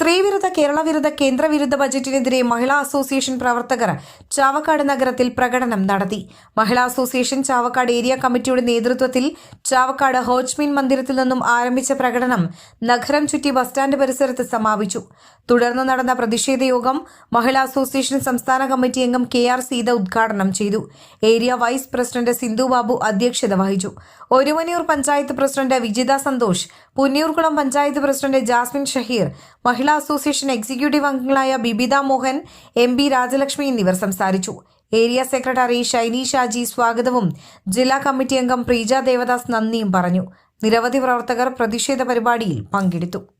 സ്ത്രീവിരുദ്ധ കേരള വിരുദ്ധ കേന്ദ്ര വിരുദ്ധ ബജറ്റിനെതിരെ മഹിളാ അസോസിയേഷൻ പ്രവർത്തകർ ചാവക്കാട് നഗരത്തിൽ പ്രകടനം നടത്തി. മഹിളാ അസോസിയേഷൻ ചാവക്കാട് ഏരിയ കമ്മിറ്റിയുടെ നേതൃത്വത്തിൽ ചാവക്കാട് ഹോജ്മീൻ മന്ദിരത്തിൽ നിന്നും ആരംഭിച്ച പ്രകടനം നഗരം ചുറ്റി ബസ് സ്റ്റാൻഡ് പരിസരത്ത് സമാപിച്ചു. തുടർന്ന് നടന്ന പ്രതിഷേധ യോഗം മഹിളാ അസോസിയേഷൻ സംസ്ഥാന കമ്മിറ്റി അംഗം കെ ആർ സീത ഉദ്ഘാടനം ചെയ്തു. Area vice president Sindhu Babu അധ്യക്ഷത വഹിച്ചു. Orumanayur panchayat president Vijitha Santhosh Punnayurkulam panchayat president Jasmin Shaheer Mahila association executive അംഗങ്ങളായ ബിബിത മോഹൻ എം ബി രാജലക്ഷ്മി എന്നിവർ സംസാരിച്ചു. ഏരിയ സെക്രട്ടറി ഷൈനി ഷാജി സ്വാഗതവും ജില്ലാ കമ്മിറ്റി അംഗം പ്രീജ ദേവദാസ് നന്ദിയും പറഞ്ഞു. നിരവധി പ്രവർത്തകർ പ്രതിഷേധ പരിപാടിയിൽ പങ്കെടുത്തു.